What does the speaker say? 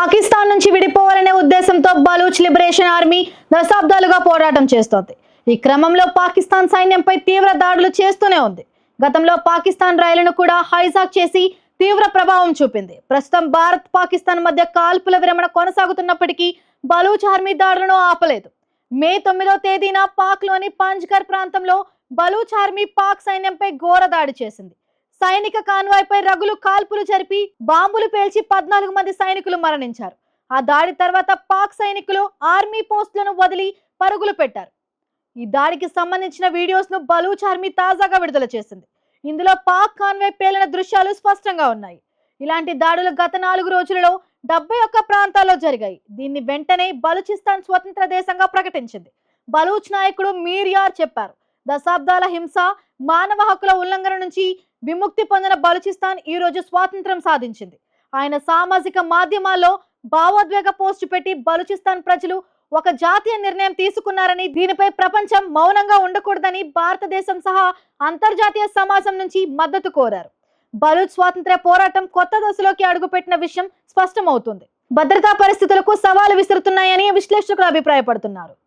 పాకిస్తాన్ నుంచి విడిపోవాలనే ఉద్దేశంతో Baloch liberation army దశాబ్దాలుగా పోరాటం చేస్తోంది. ఈ క్రమంలో పాకిస్తాన్ సైన్యంపై తీవ్ర దాడులు చేస్తూనే ఉంది. గతంలో పాకిస్తాన్ రైలును కూడా హైజాక్ చేసి తీవ్ర ప్రభావం చూపింది. ప్రస్తుతం భారత్ పాకిస్తాన్ మధ్య కాల్పుల విరమణ కొనసాగుతున్నప్పటికీ బలూచ్ ఆర్మీ దాడులను ఆపలేదు. మే తొమ్మిదో తేదీన పాక్లోని పంజ్గర్ ప్రాంతంలో బలూచ్ ఆర్మీ పాక్ సైన్యంపై ఘోర దాడి చేసింది. సైనిక కాన్వాయ్పై రగులు కాల్పులు జరిపి బాంబులు పేల్చి పద్నాలుగు మంది సైనికులు మరణించారు. ఆ దాడి తర్వాత పాక్ సైనికులు ఆర్మీ పోస్టులను వదిలి పరుగులు పెట్టారు. ఈ దాడికి సంబంధించిన వీడియోస్ను బలూచ్ ఆర్మీ తాజాగా విడుదల చేసింది. ఇందులో పాక్ కాన్వే పేలిన దృశ్యాలు స్పష్టంగా ఉన్నాయి. ఇలాంటి దాడులు గత నాలుగు రోజులలో డెబ్బై ఒక్క ప్రాంతాల్లో జరిగాయి. దీన్ని వెంటనే బలూచిస్తాన్ స్వతంత్ర దేశంగా ప్రకటించింది. బలూచ్ నాయకుడు మీర్యార్ చెప్పారు. దశాబ్దాల హింస మానవ హక్కుల ఉల్లంఘన నుంచి విముక్తి పొందిన బలూచిస్తాన్ ఈ రోజు స్వాతంత్రం సాధించింది. ఆయన సామాజిక మాధ్యమాల్లో భావోద్వేగ పోస్టు పెట్టి బలూచిస్తాన్ ప్రజలు ఒక జాతీయ నిర్ణయం తీసుకున్నారని దీనిపై ప్రపంచం మౌనంగా ఉండకూడదని భారతదేశం సహా అంతర్జాతీయ సమాజం నుంచి మద్దతు కోరారు. బలూచ్ స్వాతంత్ర పోరాటం కొత్త దశలోకి అడుగుపెట్టిన విషయం స్పష్టమవుతుంది. భద్రతా పరిస్థితులకు సవాలు విసురుతున్నాయని విశ్లేషకులు అభిప్రాయపడుతున్నారు.